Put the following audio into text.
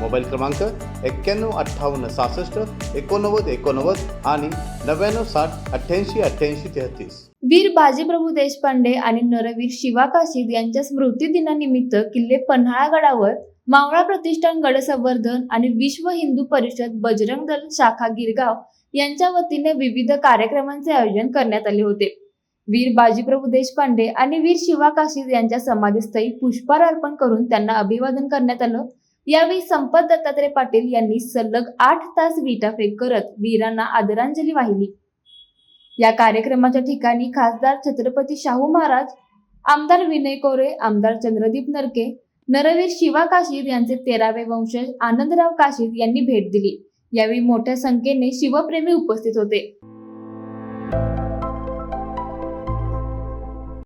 Mobile क्रमांक एक्क्याण्णव अठ्ठावन्न सहासष्ट एकोणनव्वद एकोणनव्वद आणि नव्याण्णव साठ अठ्ठ्याऐंशी अठ्ठ्याऐंशी तेहतीस. वीर बाजीप्रभू देशपांडे आणि नरवीर शिवा काशीद यांच्या स्मृती दिनानिमित्त किल्ले पन्हाळा गडावर मावळा प्रतिष्ठान गड संवर्धन आणि विश्व हिंदू परिषद बजरंग दल शाखा गिरगाव यांच्या वतीने विविध कार्यक्रमांचे आयोजन करण्यात आले होते. वीर बाजीप्रभू देशपांडे आणि वीर शिवा काशीद यांच्या समाधीस्थळी पुष्पहार अर्पण करून त्यांना अभिवादन करण्यात आलं. यावेळी संपत दत्तात्रय पाटील यांनी सलग आठ तास विटाफेक करत वीरांना आदरांजली वाहिली. या कार्यक्रमाच्या ठिकाणी खासदार छत्रपती शाहू महाराज आमदार विनय कोरे आमदार चंद्रदीप नरके नरवीर शिवा काशीद यांचे तेरावे वंशज आनंदराव काशीद यांनी भेट दिली. यावेळी मोठ्या संख्येने शिवप्रेमी उपस्थित होते.